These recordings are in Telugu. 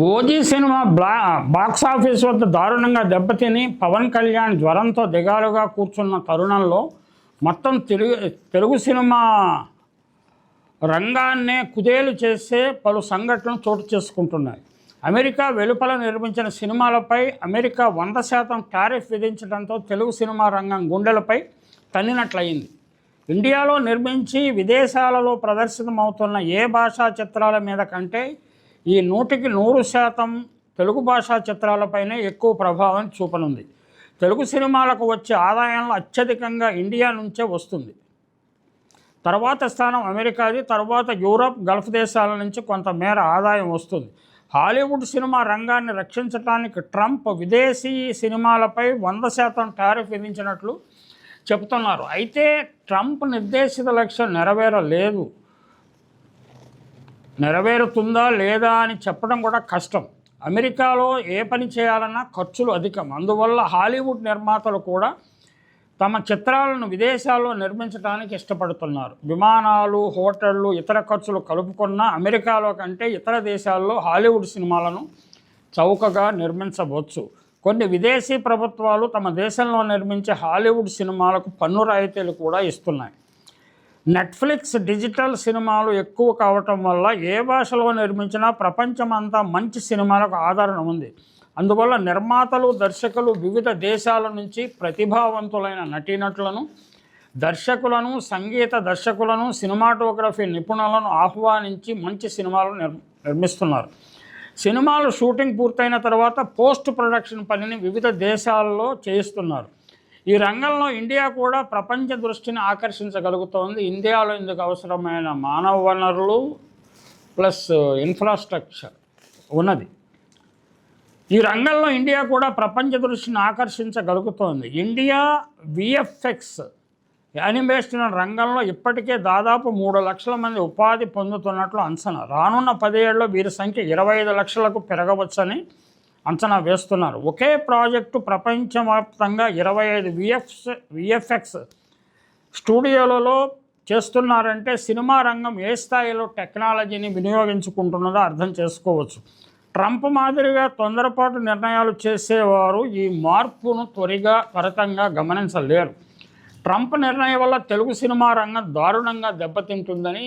ఓజీ సినిమా బ్లా బాక్స్ ఆఫీస్ వద్ద దారుణంగా దెబ్బతిని పవన్ కళ్యాణ్ జ్వరంతో దిగాలుగా కూర్చున్న తరుణంలో మొత్తం తెలుగు తెలుగు సినిమా రంగాన్నే కుదేలు చేసే పలు సంఘటనలు చోటు చేసుకుంటున్నాయి. అమెరికా వెలుపల నిర్మించిన సినిమాలపై అమెరికా వంద శాతం టారిఫ్ విధించడంతో తెలుగు సినిమా రంగం గుండెలపై తన్నినట్లయింది. ఇండియాలో నిర్మించి విదేశాలలో ప్రదర్శితమవుతున్న ఏ భాషా చిత్రాల మీద కంటే ఈ నూటికి నూరు శాతం తెలుగు భాషా చిత్రాలపైనే ఎక్కువ ప్రభావం చూపనుంది. తెలుగు సినిమాలకు వచ్చే ఆదాయంలో అత్యధికంగా ఇండియా నుంచే వస్తుంది. తర్వాత స్థానం అమెరికాది తర్వాత యూరప్ గల్ఫ్ దేశాల నుంచి కొంతమేర ఆదాయం వస్తుంది. హాలీవుడ్ సినిమా రంగాన్ని రక్షించడానికి ట్రంప్ విదేశీ సినిమాలపై వంద శాతం టారిఫ్ విధించినట్లు చెబుతున్నారు. అయితే ట్రంప్ నిర్దేశిత లక్ష్యం నెరవేరలేదు. నెరవేరుతుందా లేదా అని చెప్పడం కూడా కష్టం. అమెరికాలో ఏ పని చేయాలన్నా ఖర్చులు అధికం. అందువల్ల హాలీవుడ్ నిర్మాతలు కూడా తమ చిత్రాలను విదేశాల్లో నిర్మించడానికి ఇష్టపడుతున్నారు. విమానాలు హోటళ్ళు ఇతర ఖర్చులు కలుపుకున్న అమెరికాలో కంటే ఇతర దేశాల్లో హాలీవుడ్ సినిమాలను చౌకగా నిర్మించవచ్చు. కొన్ని విదేశీ ప్రభుత్వాలు తమ దేశంలో నిర్మించే హాలీవుడ్ సినిమాలకు పన్ను రాయితీలు కూడా ఇస్తున్నాయి. నెట్ఫ్లిక్స్ డిజిటల్ సినిమాలు ఎక్కువ కావటం వల్ల ఏ భాషలో నిర్మించినా ప్రపంచమంతా మంచి సినిమాలకు ఆదరణ ఉంది. అందువల్ల నిర్మాతలు దర్శకులు వివిధ దేశాల నుంచి ప్రతిభావంతులైన నటీనటులను దర్శకులను సంగీత దర్శకులను సినిమాటోగ్రఫీ నిపుణులను ఆహ్వానించి మంచి సినిమాలు నిర్ నిర్మిస్తున్నారు. సినిమాలు షూటింగ్ పూర్తయిన తర్వాత పోస్ట్ ప్రొడక్షన్ పనిని వివిధ దేశాల్లో చేయిస్తున్నారు. ఈ రంగంలో ఇండియా కూడా ప్రపంచ దృష్టిని ఆకర్షించగలుగుతోంది. ఇండియాలో ఇందుకు అవసరమైన మానవ వనరులు ప్లస్ ఇన్ఫ్రాస్ట్రక్చర్ ఉన్నది. ఈ రంగంలో ఇండియా కూడా ప్రపంచ దృష్టిని ఆకర్షించగలుగుతోంది. ఇండియా విఎఫ్ఎక్స్ యానిమేషన్ రంగంలో ఇప్పటికే దాదాపు మూడు లక్షల మంది ఉపాధి పొందుతున్నట్లు అంచనా. రానున్న పదేళ్ళలో వీరి సంఖ్య ఇరవై ఐదు లక్షలకు పెరగవచ్చని అంచనా వేస్తున్నారు. ఒకే ప్రాజెక్టు ప్రపంచవ్యాప్తంగా ఇరవై ఐదు విఎఫ్స్ విఎఫ్ఎక్స్ స్టూడియోలలో చేస్తున్నారంటే సినిమా రంగం ఏ స్థాయిలో టెక్నాలజీని వినియోగించుకుంటున్నదో అర్థం చేసుకోవచ్చు. ట్రంప్ మాదిరిగా తొందరపాటు నిర్ణయాలు చేసేవారు ఈ మార్పును త్వరగా త్వరితంగా గమనించలేరు. ట్రంప్ నిర్ణయం వల్ల తెలుగు సినిమా రంగం దారుణంగా దెబ్బతింటుందని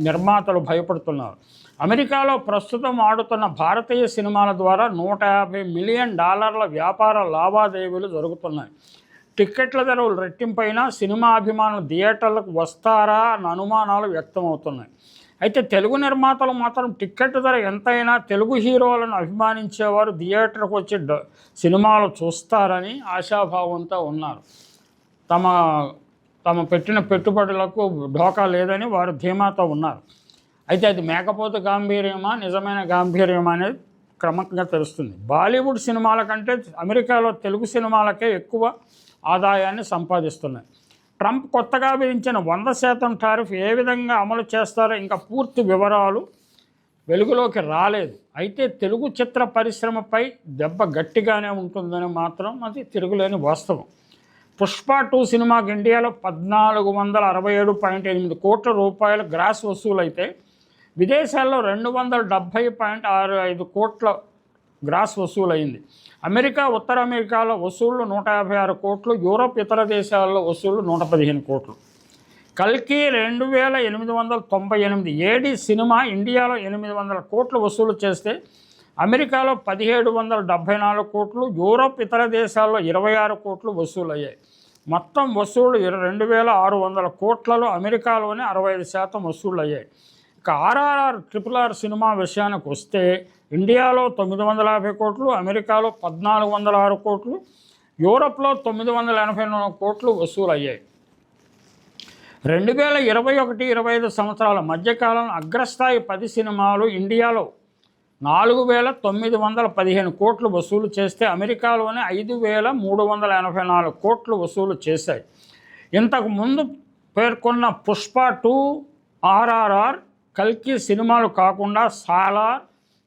నిర్మాతలు భయపడుతున్నారు. అమెరికాలో ప్రస్తుతం ఆడుతున్న భారతీయ సినిమాల ద్వారా నూట యాభై మిలియన్ డాలర్ల వ్యాపార లావాదేవీలు జరుగుతున్నాయి. టిక్కెట్ల ధరలు రెట్టింపైన సినిమా అభిమానులు థియేటర్లకు వస్తారా అన్న అనుమానాలు వ్యక్తమవుతున్నాయి. అయితే తెలుగు నిర్మాతలు మాత్రం టిక్కెట్ ధర ఎంతైనా తెలుగు హీరోలను అభిమానించేవారు థియేటర్కు వచ్చి డ- సినిమాలు చూస్తారని ఆశాభావంతో ఉన్నారు. తమ తమ పెట్టిన పెట్టుబడులకు ఢోకా లేదని వారు ధీమాతో ఉన్నారు. అయితే అది మేకపోతు గాంభీర్యమా నిజమైన గాంభీర్యమా అనేది క్రమంగా తెలుస్తుంది. బాలీవుడ్ సినిమాల కంటే అమెరికాలో తెలుగు సినిమాలకే ఎక్కువ ఆదాయాన్ని సంపాదిస్తున్నాయి. ట్రంప్ కొత్తగా విధించిన వంద శాతం టారిఫ్ ఏ విధంగా అమలు చేస్తారో ఇంకా పూర్తి వివరాలు వెలుగులోకి రాలేదు. అయితే తెలుగు చిత్ర పరిశ్రమపై దెబ్బ గట్టిగానే ఉంటుందని మాత్రం అది తిరుగులేని వాస్తవం. పుష్ప టూ సినిమాకి ఇండియాలో పద్నాలుగు వందల అరవై ఏడు పాయింట్ ఎనిమిది కోట్ల రూపాయల గ్రాస్ వసూలైతే విదేశాల్లో రెండు వందల డెబ్భై పాయింట్ ఆరు ఐదు కోట్ల గ్రాస్ వసూలైంది. అమెరికా ఉత్తర అమెరికాలో వసూళ్ళు నూట యాభై ఆరు కోట్లు యూరోప్ ఇతర దేశాల్లో వసూళ్ళు నూట పదిహేను కోట్లు. కల్కి రెండు వేల ఎనిమిది వందల తొంభై ఎనిమిది ఏడి సినిమా ఇండియాలో ఎనిమిది వందల కోట్లు వసూలు చేస్తే అమెరికాలో పదిహేడు వందల డెబ్భై నాలుగు కోట్లు యూరోప్ ఇతర దేశాల్లో ఇరవై ఆరు కోట్లు వసూలయ్యాయి. మొత్తం వసూలు రెండు వేల ఆరు వందల కోట్లలో అమెరికాలోనే అరవై ఐదు శాతం వసూలయ్యాయి. ఇక ఆర్ఆర్ఆర్ ట్రిపుల్ ఆర్ సినిమా విషయానికి వస్తే ఇండియాలో తొమ్మిది వందల యాభై కోట్లు అమెరికాలో పద్నాలుగు వందల ఆరు కోట్లు యూరప్లో తొమ్మిది వందల ఎనభై నాలుగు కోట్లు వసూలయ్యాయి. రెండు వేల ఇరవై ఒకటి ఇరవై ఐదు సంవత్సరాల మధ్యకాలం అగ్రస్థాయి పది సినిమాలు ఇండియాలో నాలుగు వేల తొమ్మిది వందల పదిహేను కోట్లు వసూలు చేస్తే అమెరికాలోనే ఐదు వేల మూడు వందల ఎనభై నాలుగు కోట్లు వసూలు చేశాయి. ఇంతకు ముందు పేర్కొన్న పుష్ప టూ ఆర్ఆర్ఆర్ కల్కి సినిమాలు కాకుండా Salaar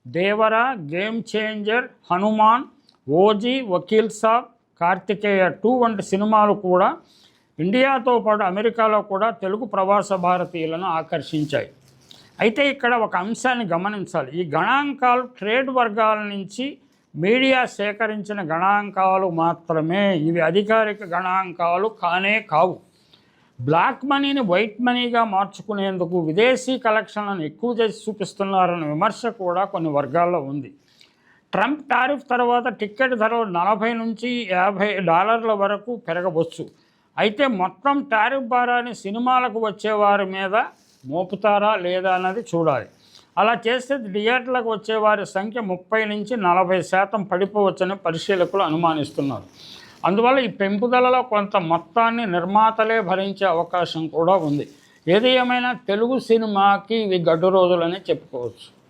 Devara game changer Hanuman OG Vakeel Saab Karthikeya two వంటి సినిమాలు కూడా ఇండియాతో పాటు అమెరికాలో కూడా తెలుగు ప్రవాస భారతీయులను ఆకర్షించాయి. అయితే ఇక్కడ ఒక అంశాన్ని గమనించాలి. ఈ గణాంకాలు ట్రేడ్ వర్గాల నుంచి మీడియా సేకరించిన గణాంకాలు మాత్రమే. ఇవి అధికారిక గణాంకాలు కానే కావు. బ్లాక్ మనీని వైట్ మనీగా మార్చుకునేందుకు విదేశీ కలెక్షన్లను ఎక్కువ చేసి చూపిస్తున్నారన్న విమర్శ కూడా కొన్ని వర్గాల్లో ఉంది. ట్రంప్ టారిఫ్ తర్వాత టికెట్ ధరలు నలభై నుంచి యాభై డాలర్ల వరకు పెరగవచ్చు. అయితే మొత్తం టారిఫ్ భారాన్ని సినిమాలకు వచ్చేవారి మీద మోపుతారా లేదా అన్నది చూడాలి. అలా చేస్తే థియేటర్లకు వచ్చేవారి సంఖ్య ముప్పై నుంచి నలభై శాతం పడిపోవచ్చని పరిశీలకులు అనుమానిస్తున్నారు. అందువల్ల ఈ పెంపుదలలో కొంత మొత్తాన్ని నిర్మాతలే భరించే అవకాశం కూడా ఉంది. ఏది ఏమైనా తెలుగు సినిమాకి ఇవి గడ్డు రోజులనే చెప్పుకోవచ్చు.